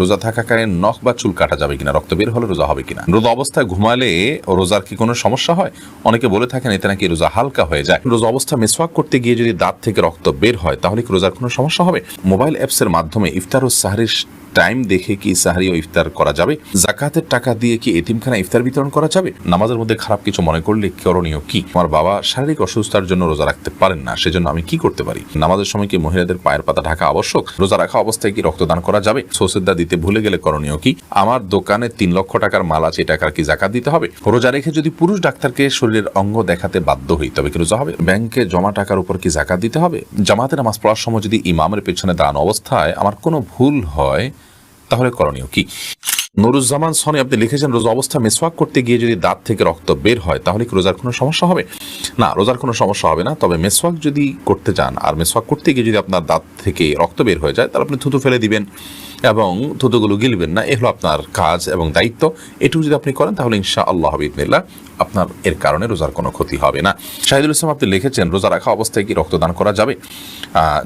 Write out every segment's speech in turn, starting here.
রোজা থাকাকালীন নখ বা চুল কাটা যাবে কিনা, রক্ত বের হলে রোজা হবে কিনা? রোজা অবস্থায় ঘুমালে রোজার কি কোনো সমস্যা হয়? অনেকে বলে থাকেন, এতে নাকি রোজা হালকা হয়ে যায়। রোজা অবস্থা মেসওয়াক করতে গিয়ে যদি দাঁত থেকে রক্ত বের হয়, তাহলে কি রোজার কোনো সমস্যা হবে? মোবাইল অ্যাপসের মাধ্যমে ইফতার ও সাহারির টাইম দেখে কি সাহারি ও ইফতার করা যাবে? জাকাতের টাকা দিয়ে কি এতিমখানা ইফতার বিতরণ করা যাবে? নামাজের মধ্যে খারাপ কিছু মনে করলে করণীয় কি? আমার বাবা শারীরিক অসুস্থতার জন্য রোজা রাখতে পারেন না, সেজন্য আমি কি করতে পারি? নামাজের সময় কি মহিলাদের পায়ের পাতা ঢাকা আবশ্যক? রোজা রাখা অবস্থায় কি রক্তদান করা যাবে? সোসেদা দিতে ভুলে গেলে করণীয় কি? আমার দোকানে তিন লক্ষ টাকার মাল আছে টাকার কি জাকাত দিতে হবে? রোজা রেখে যদি পুরুষ ডাক্তারকে শরীরের অঙ্গ দেখাতে বাধ্য হই, তবে কি রোজা হবে? ব্যাংকে জমা টাকার উপর কি জাকাত দিতে হবে? জামাতে নামাজ পড়ার সময় যদি ইমামের পেছনে দাঁড়ানো অবস্থায় আমার কোনো ভুল হয় তাহলে করণীয় কি? নুরুজ্জামান সনে আপনি লিখেছেন, রোজা অবস্থা মেসওয়াক করতে গিয়ে যদি দাঁত থেকে রক্ত বের হয়, তাহলে কি রোজার কোনো সমস্যা হবে? না, রোজার কোনো সমস্যা হবে না, তবে মেসওয়াক যদি করতে যান, আর মেসওয়াক করতে গিয়ে যদি আপনার দাঁত থেকে রক্ত বের হয়ে যায়, তাহলে আপনি থুতু ফেলে দিবেন এবং থুতুগুলো গিলবেন না। এ হলো আপনার কাজ এবং দায়িত্ব। এটুকু যদি আপনি করেন, তাহলে ইনশা আল্লাহ হাবিবনিল্লাহ আপনার এর কারণে রোজার কোনো ক্ষতি হবে না। শাহিদুল ইসলাম আপনি লিখেছেন, রোজা রাখা অবস্থায় কি রক্তদান করা যাবে?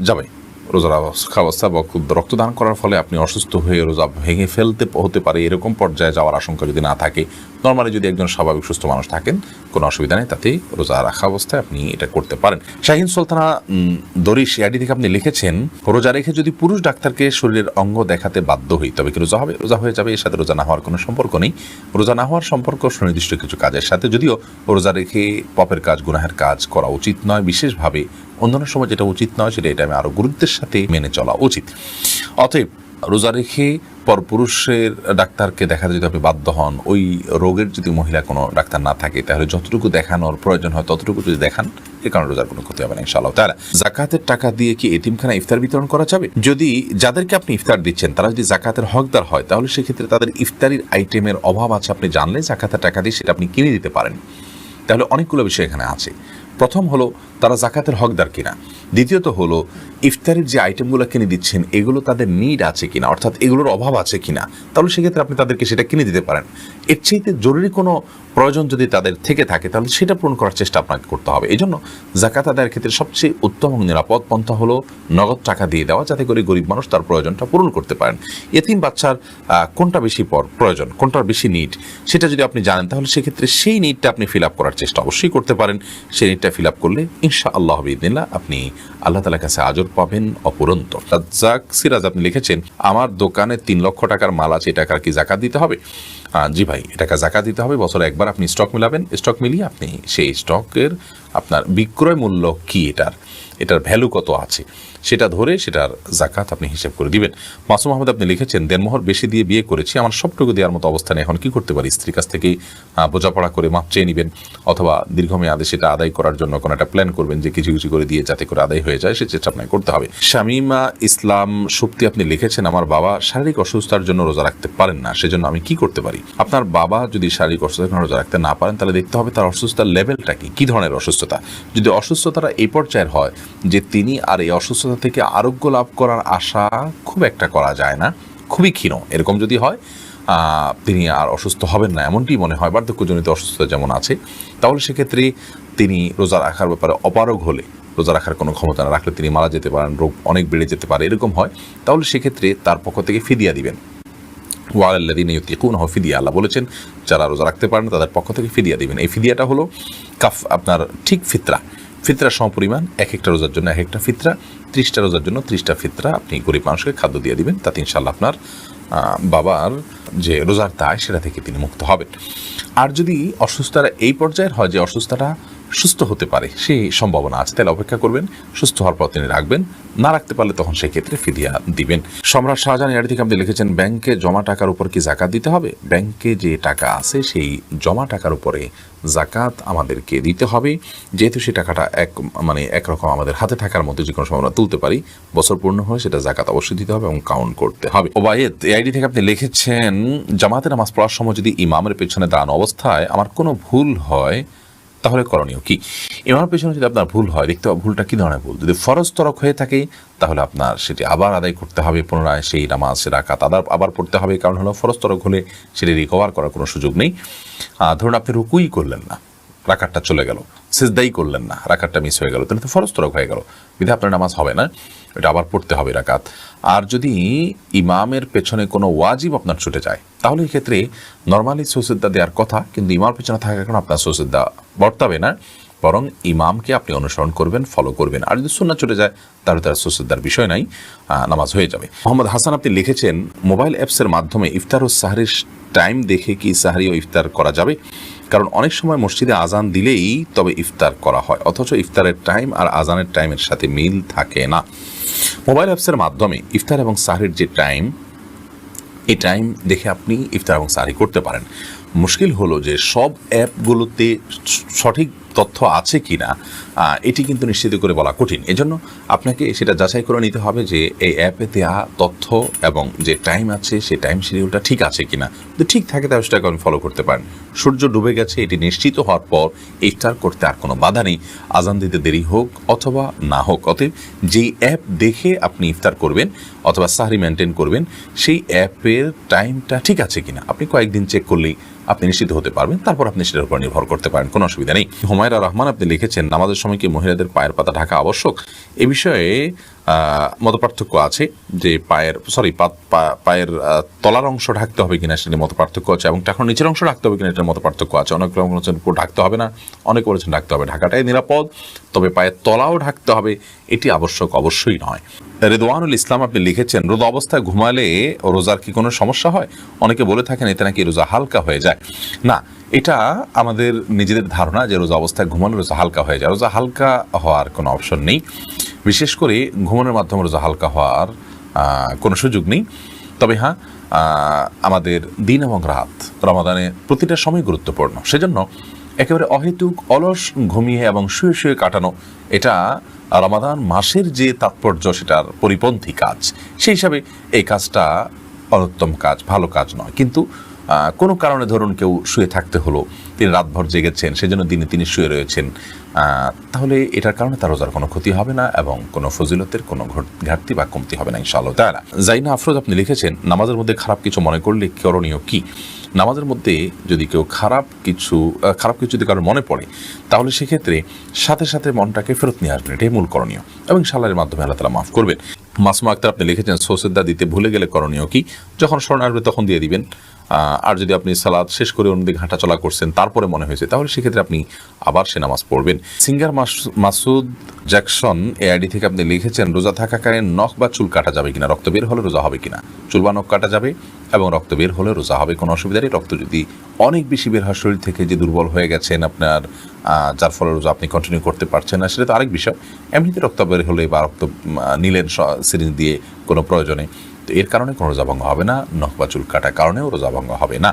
যাবে। রোজার অবস্থা বা রক্তদান করার ফলে আপনি অসুস্থ হয়ে রোজা ভেঙে ফেলতে হতে পারে এরকম পর্যায়ে যাওয়ার আশঙ্কা যদি না থাকে নর্মালি যদি একজন স্বাভাবিক সুস্থ মানুষ থাকেন কোনো অসুবিধা নেই তাতে রোজা রাখা অবস্থায় আপনি এটা করতে পারেন। শাহিন সুলতানা উম, দরিশ এআডি থেকে আপনি লিখেছেন রোজা রেখে যদি পুরুষ ডাক্তারকে শরীরের অঙ্গ দেখাতে বাধ্য হই তবে কি রোজা হবে? রোজা হয়ে যাবে এর সাথে রোজা না হওয়ার কোনো সম্পর্ক নেই। রোজা না হওয়ার সম্পর্ক সুনির্দিষ্ট কিছু কাজের সাথে যদিও রোজা রেখে পপের কাজ গুনাহের কাজ করা উচিত নয় বিশেষভাবে অন্যান্য সময় যেটা উচিত নয়, সেটা এটা আমি আরও গুরুত্বের সাথে মেনে চলা উচিত। অতএব রোজা রেখে পরপুরুষের ডাক্তারকে দেখাতে যদি আপনি বাধ্য হন, ওই রোগের যদি মহিলা কোনো ডাক্তার না থাকে, তাহলে যতটুকু দেখানোর প্রয়োজন হয়, ততটুকু যদি দেখান, এ কারণে রোজার কোনো ক্ষতি হবে না, ইনশাআল্লাহ তারা জাকাতের টাকা দিয়ে কি এতিমখানা ইফতার বিতরণ করা যাবে? যদি যাদেরকে আপনি ইফতার দিচ্ছেন, তারা যদি জাকাতের হকদার হয়, তাহলে সেক্ষেত্রে তাদের ইফতারির আইটেমের অভাব আছে। আপনি জানলে জাকাতের টাকা দিয়ে সেটা আপনি কিনে দিতে পারেন। তাহলে অনেকগুলো বিষয় এখানে আছে। প্রথম হলো তারা জাকাতের হকদার কিনা। দ্বিতীয়ত হলো, ইফতারের যে আইটেমগুলো কিনে দিচ্ছেন, এগুলো তাদের নিড আছে কিনা, অর্থাৎ এগুলোর অভাব আছে কিনা, তাহলে সেক্ষেত্রে আপনি তাদেরকে সেটা কিনে দিতে পারেন। এর চাইতে জরুরি কোনো প্রয়োজন যদি তাদের থেকে থাকে, তাহলে সেটা পূরণ করার চেষ্টা আপনাকে করতে হবে। এই জন্য জাকাত আদায়ের ক্ষেত্রে সবচেয়ে উত্তম এবং নিরাপদ পন্থা হলো নগদ টাকা দিয়ে দেওয়া, যাতে করে গরিব মানুষ তার প্রয়োজনটা পূরণ করতে পারেন। এতিম বাচ্চার কোনটা বেশি পর- প্রয়োজন, কোনটার বেশি নিড সেটা যদি আপনি জানেন, তাহলে সেক্ষেত্রে সেই নিডটা আপনি ফিল আপ করার চেষ্টা অবশ্যই করতে পারেন। সেই নিডটা ফিল আপ করলে ইনশা আল্লাহ আপনি আল্লাহ তালার কাছে আজর পাবেন অপুরন্ত। রাজ্জাক সিরাজ আপনি লিখেছেন, আমার দোকানে তিন লক্ষ টাকার মাল আছে এটা কি জাকাত দিতে হবে? জি ভাই, এটাকে জাকাত দিতে হবে, বছরে একবার আপনি স্টক মিলাবেন স্টক মিলিয়ে আপনি সেই স্টকের আপনার বিক্রয় মূল্য কি এটার? এটার ভ্যালু কত আছে? সেটা ধরে সেটার জাকাত আপনি হিসেব করে দিবেন। মাসুম আহমেদ, আপনি লিখেছেন, দেনমোহর বেশি দিয়ে বিয়ে করেছি, আমার সবটুকু দেওয়ার মতো অবস্থানে এখন কি করতে পারি? স্ত্রীর কাছ থেকেই বোঝাপড়া করে মাপ চেয়ে নেবেন, অথবা দীর্ঘমেয়াদে সেটা আদায় করার জন্য কোনো একটা প্ল্যান করবেন যে কিছু কিছু করে দিয়ে যাতে করে আদায় হয়ে যায়, সে চেষ্টা আপনাকে করতে হবে। শামিমা ইসলাম সুপ্তি, আপনি লিখেছেন, আমার বাবা শারীরিক অসুস্থতার জন্য রোজা রাখতে পারেন না, সেজন্য আমি কি করতে পারি? আপনার বাবা যদি শারীরিক অসুস্থতার জন্য রোজা রাখতে না পারেন, তাহলে দেখতে হবে তার অসুস্থতার লেভেলটা কি? কি ধরনের অসুস্থতা? যদি অসুস্থতাটা এই পর্যায়ের হয় যে তিনি আর এই অসুস্থতা থেকে আরোগ্য লাভ করার আশা খুব একটা করা যায় না। খুবই ক্ষীণ। এরকম যদি হয় তিনি আর অসুস্থ হবেন না এমনটি মনে হয়। বার্ধক্যজনিত অসুস্থতা যেমন আছে, তাহলে সেক্ষেত্রে তিনি রোজা রাখার ব্যাপারে অপারগ হলে, রোজা রাখার কোনো ক্ষমতা না রাখলে তিনি মারা যেতে পারেন, রোগ অনেক বেড়ে যেতে পারে, এরকম হয়, তাহলে সেক্ষেত্রে তার পক্ষ থেকে ফিদিয়া দিবেন। ওয়ালাল্লাদিন ইউতিকুন ফিদিয়া, আল্লাহ বলেছেন, যারা রোজা রাখতে পারেন তাদের পক্ষ থেকে ফিদিয়া দিবেন। এই ফিদিয়াটা হলো কাফ, আপনার ঠিক ফিতরা। ফিতরা সমপরিমাণ, এক একটা রোজার জন্য এক একটা ফিতরা। ত্রিশটা রোজার জন্য ত্রিশটা ফিতরা আপনি গরিব মানুষকে খাদ্য দিয়ে দিবেন, তাতে ইনশাল্লাহ আপনার বাবার যে রোজার দায় সেটা থেকে তিনি মুক্ত হবেন। আর যদি অসুস্থতা এই পর্যায়ের হয় যে অসুস্থতা সুস্থ হতে পারে, সেই সম্ভাবনা আছে। তাহলে অপেক্ষা করবেন, সুস্থ হওয়ার পর তিনি রাখবেন। না রাখতে পারলে তখন সেই ক্ষেত্রে ফিদিয়া দিবেন। সম্রাট শাহজাহান এর থেকে আপনি লিখেছেন, ব্যাংকে জমা টাকার উপর কি জাকাত দিতে হবে? ব্যাংকে যে টাকা আছে, সেই জমা টাকার উপরে জাকাত আমাদেরকে দিতে হবে। যেহেতু সেই টাকাটা এক মানে একরকম আমাদের হাতে থাকার মধ্যে যে কোনো সময় আমরা তুলতে পারি, বছর পূর্ণ হয়ে সেটা জাকাত অবশ্যই দিতে হবে এবং কাউন্ট করতে হবে। ওবায়েদ, এই আইডি থেকে আপনি লিখেছেন জামাতে নামাজ পড়ার সময় যদি ইমামের পেছনে দাঁড়ানো অবস্থায় আমার কোনো ভুল হয় তাহলে করণীয় কি? ইমামের পেছনে যদি আপনার ভুল হয়, দেখতে ভুলটা কী ধরনের ভুল? যদি ফরজ তরক হয়ে থাকে, তাহলে আপনার সেটি আবার আদায় করতে হবে পুনরায়, সেই নামাজ সে আদার আবার পড়তে হবে। কারণ হলো, ফরজ তরক হলে সেটি রিকভার করার কোনো সুযোগ নেই। ধরুন আপনি রুকুই করলেন না। রাকাতটা চলে গেল। সিজদাই করলেন না, রাকাতটা মিস হয়ে গেল। তাহলে তো ফরজ তরক হয়ে গেল। বিধে আপনার নামাজ হবে না, এটা আবার পড়তে হবে রাকাত। আর যদি ইমামের পেছনে কোনো ওয়াজিব আপনার ছুটে যায়, তাহলে ক্ষেত্রে নর্মালি সুসিদ্ধা দেওয়ার কথা, কিন্তু ইমার পেছনে থাকার কারণে আপনার সুসিদ্ধা বর্তাবে না, বরং ইমামকে আপনি অনুসরণ করবেন ফলো করবেন। আর যদি সুন্না চলে যায়, তাহলে তার সুসিদ্ধার বিষয় নাই নামাজ হয়ে যাবে। মোহাম্মদ হাসান আপনি লিখেছেন, মোবাইল অ্যাপসের মাধ্যমে ইফতার ও সাহারির টাইম দেখে কি সাহারি ও ইফতার করা যাবে? কারণ অনেক সময় মসজিদে আজান দিলেই তবে ইফতার করা হয়, অথচ ইফতারের টাইম আর আজানের টাইমের সাথে মিল থাকে না। মোবাইল অ্যাপসের মাধ্যমে ইফতার এবং সাহরির যে টাইম এই টাইম দেখে আপনি ইফতার এবং সারি করতে পারেন। মুশকিল হলো যে সব অ্যাপগুলোতে সঠিক তথ্য আছে কি না এটি কিন্তু নিশ্চিত করে বলা কঠিন। এজন্য আপনাকে সেটা যাচাই করে নিতে হবে যে এই অ্যাপে দেওয়া তথ্য এবং যে টাইম আছে সেই টাইম শিডিউলটা ঠিক আছে কিনা। যদি ঠিক থাকে, তাহলে সেটাকে আপনি ফলো করতে পারেন। সূর্য ডুবে গেছে, এটি নিশ্চিত হওয়ার পর ইফতার করতে আর কোনো বাধা নেই। আজান দিতে দেরি হোক অথবা না হোক, অতএব যেই অ্যাপ দেখে আপনি ইফতার করবেন অথবা সাহারি মেনটেন করবেন, সেই অ্যাপের টাইমটা ঠিক আছে কিনা, আপনি কয়েকদিন চেক করলেই আপনি নিশ্চিত হতে পারবেন। তারপর আপনি সেটার উপর নির্ভর করতে পারেন, কোনো অসুবিধা নেই। হুমায়রা রহমান আপনি লিখেছেন নামাজের সময় কি মহিলাদের পায়ের পাতা ঢাকা আবশ্যক? এ বিষয়ে মত পার্থক্য আছে যে পায়ের সরি পায়ের তলার অংশ ঢাকতে হবে কিনা সেটা মত পার্থক্য আছে এবং এখন নিচের অংশ ঢাকতে হবে কিনা এটার মত পার্থক্য আছে। অনেক বলেছেন ঢাকতে হবে না, অনেক বলেছেন ঢাকতে হবে। ঢাকাটাই নিরাপদ, তবে পায়ের তলাও ঢাকতে হবে, এটি আবশ্যক অবশ্যই নয়। রেদওয়ানুল ইসলাম আপনি লিখেছেন রোদ অবস্থায় ঘুমালে রোজার কি কোনো সমস্যা হয়? অনেকে বলে থাকেন, এতে নাকি রোজা হালকা হয়ে যায়। না, এটা আমাদের নিজেদের ধারণা যে রোজা অবস্থায় ঘুমালে রোজা হালকা হয়ে যায়। রোজা হালকা হওয়ার কোনো অপশন নেই। বিশেষ করে ঘুমানোর মাধ্যমে রোজা হালকা হওয়ার কোনো সুযোগ নেই। তবে হ্যাঁ আমাদের দিন এবং রাত রমাদানে প্রতিটা সময় গুরুত্বপূর্ণ। সেজন্য একেবারে অহেতুক অলস ঘুমিয়ে এবং শুয়ে শুয়ে কাটানো, এটা রমাদান মাসের যে তাৎপর্য, সেটার পরিপন্থী কাজ। সেই হিসাবে এই কাজটা অনুত্তম কাজ, ভালো কাজ নয়। কিন্তু কোনো কারণে ধরুন কেউ শুয়ে থাকতে হলো, তিনি রাতভর জেগেছেন, সেজন্য দিনে তিনি শুয়ে রয়েছেন তাহলে এটার কারণে তার রোজার কোনো ক্ষতি হবে না এবং কোনো ফজিলতের কোনো ঘাটতি বা কমতি হবে না ইনশাআল্লাহ তাআলা। জাইনা আফরোজ আপনি লিখেছেন, নামাজের মধ্যে খারাপ কিছু মনে করলে করণীয় কি? নামাজের মধ্যে যদি কেউ খারাপ কিছু খারাপ কিছু যদি কারোর মনে পড়ে, তাহলে সেক্ষেত্রে সাথে সাথে মনটাকে ফেরত নিয়ে আসবেন, এটাই মূল করণীয় এবং সালারের মাধ্যমে আল্লাহ তালা মাফ করবেন। মাসমা আক্তার আপনি লিখেছেন, সোসেদ্দা দিতে ভুলে গেলে করণীয় কি? যখন স্মরণ আসবে তখন দিয়ে দিবেন। আর যদি আপনি সালাদ শেষ করে অন্যদিকে হাঁটাচলা করছেন, তারপরে মনে হয়েছে, তাহলে সেক্ষেত্রে আপনি আবার সে নামাজ পড়বেন। সিঙ্গার মাস- মাসুদ জ্যাকসন এ আইডি থেকে আপনি লিখেছেন, রোজা থাকাকালীন নখ বা চুল কাটা যাবে কিনা? রক্ত বের হলে রোজা হবে কিনা? চুল বা নখ কাটা যাবে এবং রক্ত বের হলে রোজা হবে, কোনো অসুবিধা নেই। রক্ত যদি অনেক বেশি বের হয় শরীর থেকে যে দুর্বল হয়ে গেছেন আপনার যার ফলে রোজা আপনি কন্টিনিউ করতে পারছেন না, সেটা তো আরেক বিষয়। এমনিতে রক্ত বের হলে বা রক্ত নিলেন সিরিঞ্জ দিয়ে কোনো প্রয়োজনে। এর কারণে কোনো রোজা ভঙ্গ হবে না নখ বা চুল কাটার কারণেও রোজা ভঙ্গ হবে না।